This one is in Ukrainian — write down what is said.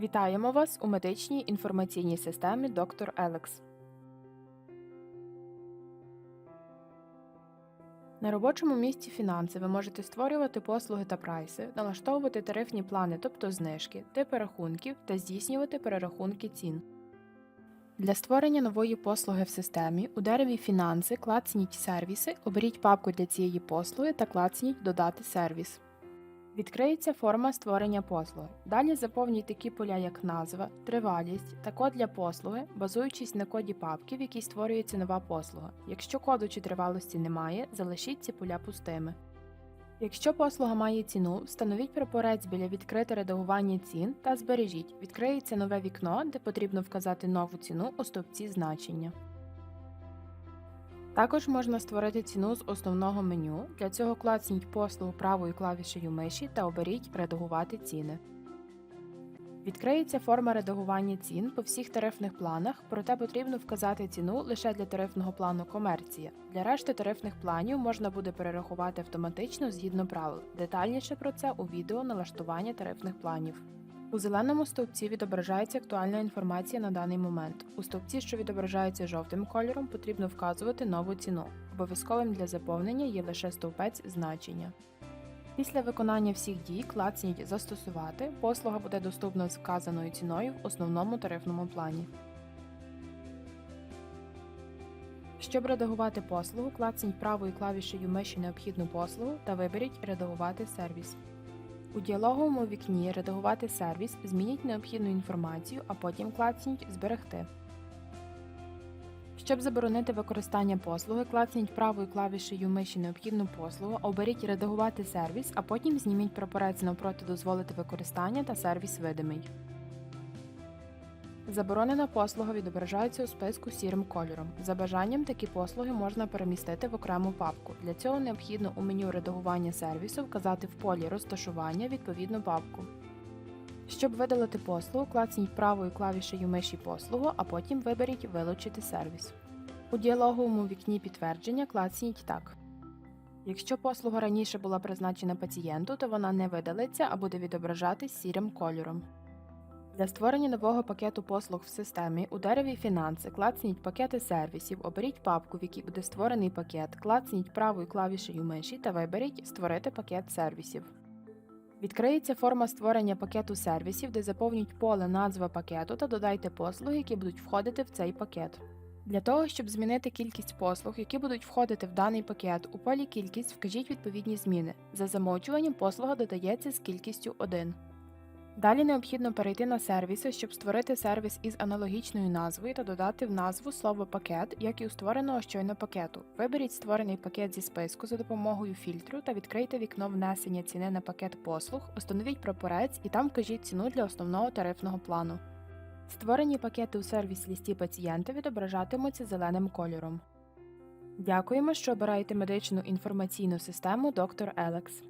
Вітаємо вас у медичній інформаційній системі Доктор Елекс. На робочому місці фінанси ви можете створювати послуги та прайси, налаштовувати тарифні плани, тобто знижки, типи рахунків та здійснювати перерахунки цін. Для створення нової послуги в системі у дереві Фінанси клацніть сервіси, оберіть папку для цієї послуги та клацніть Додати сервіс. Відкриється форма створення послуги. Далі заповніть такі поля, як назва, тривалість та код для послуги, базуючись на коді папки, в якій створюється нова послуга. Якщо коду чи тривалості немає, залишіть ці поля пустими. Якщо послуга має ціну, встановіть прапорець біля відкрите редагування цін та збережіть. Відкриється нове вікно, де потрібно вказати нову ціну у стовпці значення. Також можна створити ціну з основного меню. Для цього клацніть послугу правою клавішею миші та оберіть Редагувати ціни. Відкриється форма редагування цін по всіх тарифних планах, проте потрібно вказати ціну лише для тарифного плану Комерція. Для решти тарифних планів можна буде перерахувати автоматично згідно правил. Детальніше про це у відео налаштування тарифних планів. У зеленому стовпці відображається актуальна інформація на даний момент. У стовпці, що відображається жовтим кольором, потрібно вказувати нову ціну. Обов'язковим для заповнення є лише стовпець значення. Після виконання всіх дій клацніть Застосувати. Послуга буде доступна з вказаною ціною в основному тарифному плані. Щоб редагувати послугу, клацніть правою клавішею миші необхідну послугу та виберіть Редагувати сервіс. У діалоговому вікні Редагувати сервіс змініть необхідну інформацію, а потім клацніть Зберегти. Щоб заборонити використання послуги, клацніть правою клавішею миші необхідну послугу, оберіть Редагувати сервіс, а потім зніміть прапорець навпроти дозволити використання та сервіс видимий. Заборонена послуга відображається у списку сірим кольором. За бажанням такі послуги можна перемістити в окрему папку. Для цього необхідно у меню редагування сервісу вказати в полі розташування відповідну папку. Щоб видалити послугу, клацніть правою клавішею миші послугу, а потім виберіть Вилучити сервіс. У діалоговому вікні підтвердження клацніть так. Якщо послуга раніше була призначена пацієнту, то вона не видалиться, а буде відображатись сірим кольором. Для створення нового пакету послуг в системі у дереві Фінанси клацніть пакети сервісів, оберіть папку, в якій буде створений пакет, клацніть правою клавішею миші та виберіть Створити пакет сервісів. Відкриється форма створення пакету сервісів, де заповніть поле назва пакету та додайте послуги, які будуть входити в цей пакет. Для того, щоб змінити кількість послуг, які будуть входити в даний пакет, у полі кількість вкажіть відповідні зміни. За замовчуванням послуга додається з кількістю 1. Далі необхідно перейти на сервіси, щоб створити сервіс із аналогічною назвою та додати в назву слово пакет, як і у створеного щойно пакету. Виберіть створений пакет зі списку за допомогою фільтру та відкрийте вікно внесення ціни на пакет послуг, установіть прапорець і там вкажіть ціну для основного тарифного плану. Створені пакети у сервіс лісті пацієнта відображатимуться зеленим кольором. Дякуємо, що обираєте медичну інформаційну систему Доктор Елекс.